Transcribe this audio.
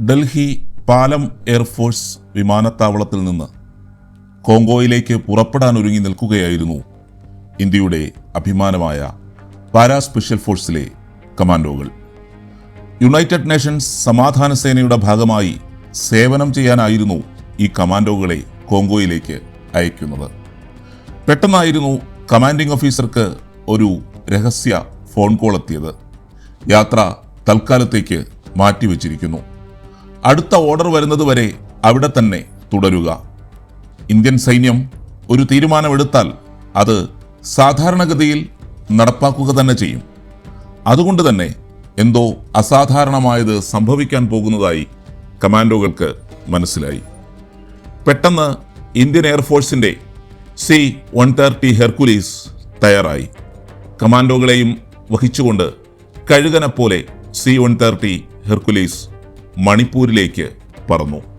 ഡൽഹി പാലം എയർഫോഴ്സ് വിമാനത്താവളത്തിൽ നിന്ന് കോങ്കോയിലേക്ക് പുറപ്പെടാൻ ഒരുങ്ങി നിൽക്കുകയായിരുന്നു ഇന്ത്യയുടെ അഭിമാനമായ പാരാ സ്പെഷ്യൽ ഫോഴ്സിലെ കമാൻഡോകൾ. യുണൈറ്റഡ് നേഷൻസ് സമാധാന സേനയുടെ ഭാഗമായി സേവനം ചെയ്യാനായിരുന്നു ഈ കമാൻഡോകളെ കോങ്കോയിലേക്ക് അയക്കുന്നത്. പെട്ടെന്നായിരുന്നു കമാൻഡിംഗ് ഓഫീസർക്ക് ഒരു രഹസ്യ ഫോൺ കോൾ എത്തിയത്. യാത്ര തൽക്കാലത്തേക്ക് മാറ്റിവെച്ചിരിക്കുന്നു. അടുത്ത ഓർഡർ വരുന്നത് വരെ അവിടെ തന്നെ തുടരുക. ഇന്ത്യൻ സൈന്യം ഒരു തീരുമാനമെടുത്താൽ അത് സാധാരണഗതിയിൽ നടപ്പാക്കുക തന്നെ ചെയ്യും. അതുകൊണ്ട് തന്നെ എന്തോ അസാധാരണമായത് സംഭവിക്കാൻ പോകുന്നതായി കമാൻഡോകൾക്ക് മനസ്സിലായി. പെട്ടെന്ന് ഇന്ത്യൻ എയർഫോഴ്സിന്റെ സി വൺ തേർട്ടി ഹെർക്കുലീസ് തയ്യാറായി. കമാൻഡോകളെയും വഹിച്ചുകൊണ്ട് കഴുകനെ പോലെ സി വൺ തേർട്ടി ഹെർക്കുലീസ് മണിപ്പൂരിലേക്ക് പറന്നു.